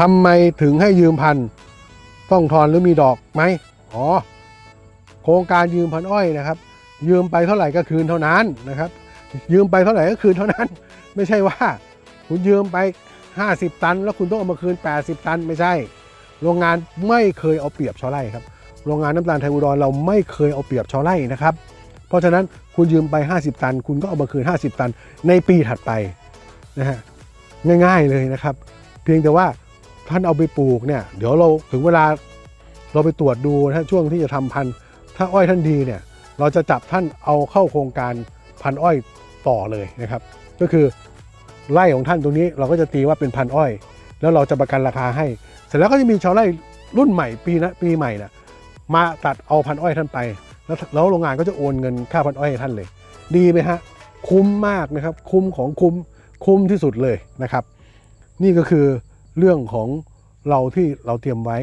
ทำไมถึงให้ยืมพันต้องทอนหรือมีดอกไหมอ๋อโครงการยืมพันอ้อยนะครับ ยืมไปเท่าไหร่ก็คืนเท่านั้นนะครับ ยืมไปเท่าไหร่ก็คืนเท่านั้น ไม่ใช่ว่า คุณยืมไป 50 ตัน แล้วคุณต้องเอามาคืน 80 ตันไม่ใช่ โรงงานไม่เคยเอาเปรียบชาวไร่ครับโรงงานน้ำตาลไทยอุดรเราไม่เคยเอาเปรียบชาวไร่นะครับ เพราะฉะนั้นคุณยืมไป 50 ตัน คุณก็เอามาคืน 50 ตันในปีถัดไปนะฮะง่ายๆเลยนะครับ เพียงแต่ว่า ท่านเอาไปปลูกเนี่ยเดี๋ยวเราถึงเวลาเราไปตรวจดูนะช่วงที่จะทำพันธุ์ ถ้าอ้อยท่านดีเนี่ยเราจะจับท่านเอาเข้าโครงการพันธุ์อ้อยต่อเลยนะครับ ก็คือไร่ของท่านตรงนี้เราก็จะตีว่าเป็นพันธุ์อ้อย แล้วเราจะประกันราคาให้ เสร็จแล้วก็จะมีชาวไร่รุ่นใหม่ปีนะปีใหม่นะมาตัดเอาพันธุ์อ้อยท่านไป แล้วแล้วโรงงานก็จะโอนเงินค่าพันธุ์อ้อยให้ท่านเลย ดีไหมฮะคุ้มมากนะครับ คุ้มของคุ้มคุ้มที่สุดเลยนะครับ นี่ก็คือ เรื่องของเราที่เราเตรียมไว้